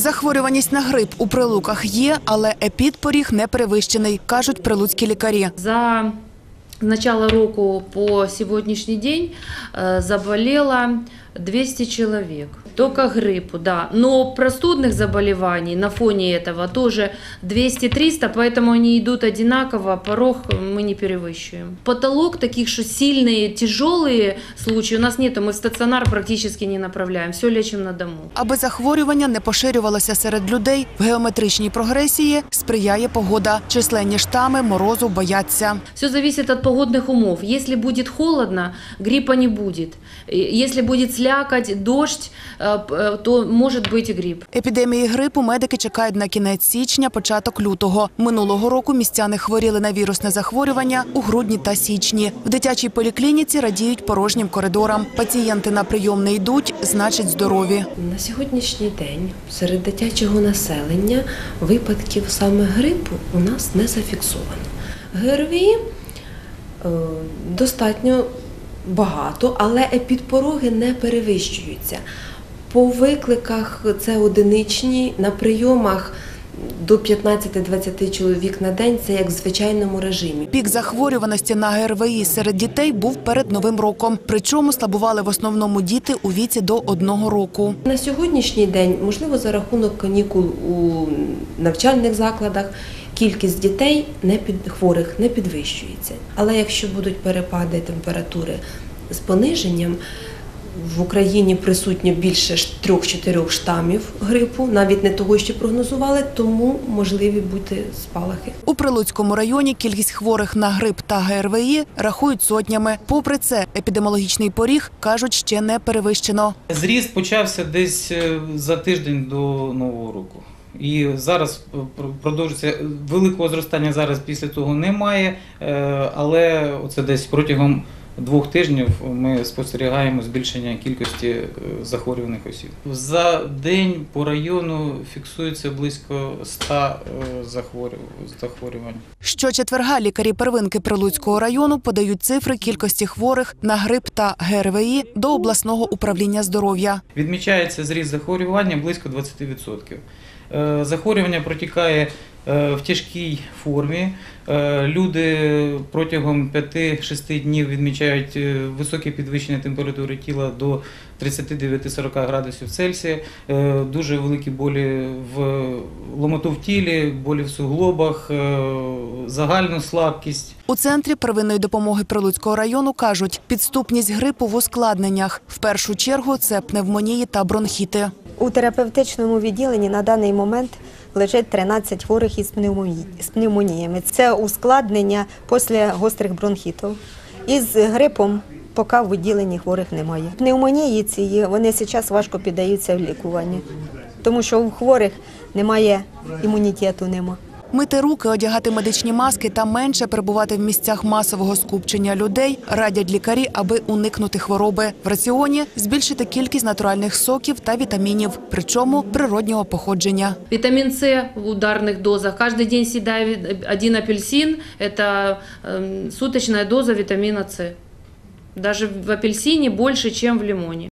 Захворюваність на грип у прилуках є, але епідпоріг не перевищений, кажуть прилуцькі лікарі. За с начала року по сегодняшний день э, заболело 200 человек. Только гриппу, да. Но простудных заболеваний на фоне этого тоже 200-300, поэтому они идут одинаково, порог мы не перевыщиваем. Потолок таких, что сильные, тяжелые случаи у нас нету, мы в стационар практически не направляем, все лечим на дому. Аби захворювання не поширювалося серед людей, в геометричній прогресії сприяє погода. Численні штами морозу бояться. Все зависит от погодных умов. Если будет холодно, гриппа не будет. И Если будет слякоть, дождь, э, п- э, то может быть и грипп. Епідемії грипу медики чекають на кінець січня, початок лютого. Минулого року містяни хворіли на вірусне захворювання у грудні та січні. В дитячій поліклініці радіють порожнім коридорам. Пацієнти на прийом не йдуть, значить здорові. На сьогоднішній день серед дитячого населення випадків саме грипу у нас не зафіксовано. ГРВІ е, достатньо багато, але епідпороги не перевищуються. По викликах це одиничні, на прийомах до 15-20 чоловік на день це як в звичайному режимі. Пік захворюваності на ГРВІ серед дітей був перед новим роком. Причому слабували в основному діти у віці до одного року. На сьогоднішній день, можливо, за рахунок канікул у навчальних закладах, кількість дітей не під хворих не підвищується. Але якщо будуть перепади температури з пониженням, в Україні присутньо більше ж трьох-чотирьох штамів грипу, навіть не того, що прогнозували, тому можливі бути спалахи. У Прилуцькому районі кількість хворих на грип та ГРВІ рахують сотнями. Попри це, епідеміологічний поріг кажуть, ще не перевищено. Зріст почався десь е, за тиждень до Нового року. І зараз е, продовжується великого зростання зараз після того немає, е, але оце десь протягом двох тижнів ми спостерігаємо збільшення кількості е, захворюваних осіб. За день по району фіксується близько 100 е, захворю- захворювань. Щочетверга лікарі первинки Прилуцького району подають цифри кількості хворих на грип та ГРВІ до обласного управління здоров'я. Відмічається зріст захворювання близько 20%. Е, Захворювання протікає е, в тяжкій формі. Е, Люди протягом 5-6 днів відмічають високе підвищення температури тіла до 39-40 градусів Цельсія, дуже великі болі в ломоту в тілі, болі в суглобах, загальну слабкість. У центрі первинної допомоги Прилуцького району кажуть, підступність грипу в ускладненнях. В першу чергу це пневмонії та бронхіти. У терапевтичному відділенні на даний момент лежить 13 хворих із пневмоніями. Це ускладнення після гострих бронхітів. Із грипом поки в відділенні хворих немає. Пневмонії ці вони зараз важко піддаються в лікуванні, тому що у хворих немає імунітету. Нема. Мити руки, одягати медичні маски та менше перебувати в місцях масового скупчення людей радять лікарі, аби уникнути хвороби. В раціоні збільшити кількість натуральних соків та вітамінів, причому природнього походження. Витамин С в ударных дозах. Каждый день съедая один апельсин – это эм, суточная доза витамина С. Даже в апельсине больше, чем в лимоне.